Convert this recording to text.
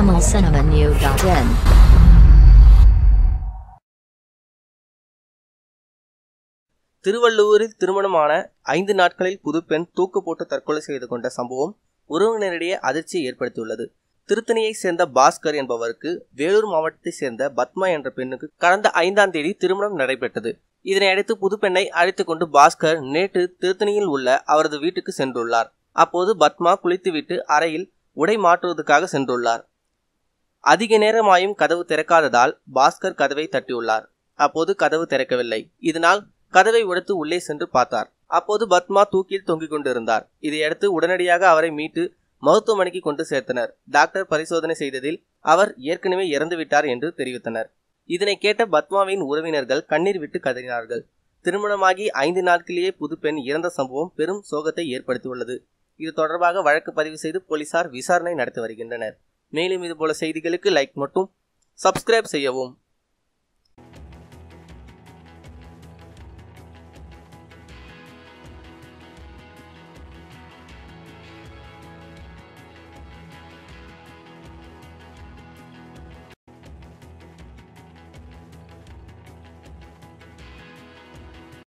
tamilcinemanew.in திருவள்ளூரில் திருமணமான ஐந்து நாட்களில் புதுப்பெண் தூக்கு போட்டு தற்கொலை செய்து கொண்ட சம்பவம் உறவினரிடையே அதிர்ச்சியை ஏற்படுத்தியுள்ளது. திருத்தணியைச் சேர்ந்த பாஸ்கர் என்பவருக்கு வேலூர் மாவட்டத்தைச் சேர்ந்த பத்மா என்ற பெண்ணுக்கு கடந்த ஐந்தாம் தேதி திருமணம் நடைபெற்றது. இதனையடுத்து புதுப்பெண்ணை அழைத்துக் கொண்டு பாஸ்கர் நேற்று திருத்தணியில் உள்ள அவரது வீட்டுக்கு சென்றுள்ளார். அப்போது பத்மா குளித்துவிட்டு அறையில் உடை மாற்றுவதற்காக சென்றுள்ளார். அதிக நேரமாயும் கதவு திறக்காததால் பாஸ்கர் கதவை தட்டியுள்ளார். அப்போது கதவு திறக்கவில்லை. இதனால் கதவை உடைத்து உள்ளே சென்று பார்த்தார். அப்போது பத்மா தூக்கில் தொங்கிக் கொண்டிருந்தார். இதையடுத்து உடனடியாக அவரை மீட்டு மருத்துவமனைக்கு கொண்டு சேர்த்தனர். டாக்டர் பரிசோதனை செய்ததில் அவர் ஏற்கனவே இறந்துவிட்டார் என்று தெரிவித்தனர். இதனை கேட்ட பத்மாவின் உறவினர்கள் கண்ணீர் விட்டு கதறினார்கள். திருமணமாகி ஐந்து நாட்களிலேயே புதுப்பெண் இறந்த சம்பவம் பெரும் சோகத்தை ஏற்படுத்தியுள்ளது. இது தொடர்பாக வழக்கு பதிவு செய்து போலீசார் விசாரணை நடத்தி வருகின்றனர். மேலும் இதுபோல செய்திகளுக்கு லைக் மட்டும் சப்ஸ்கிரைப் செய்யவும்.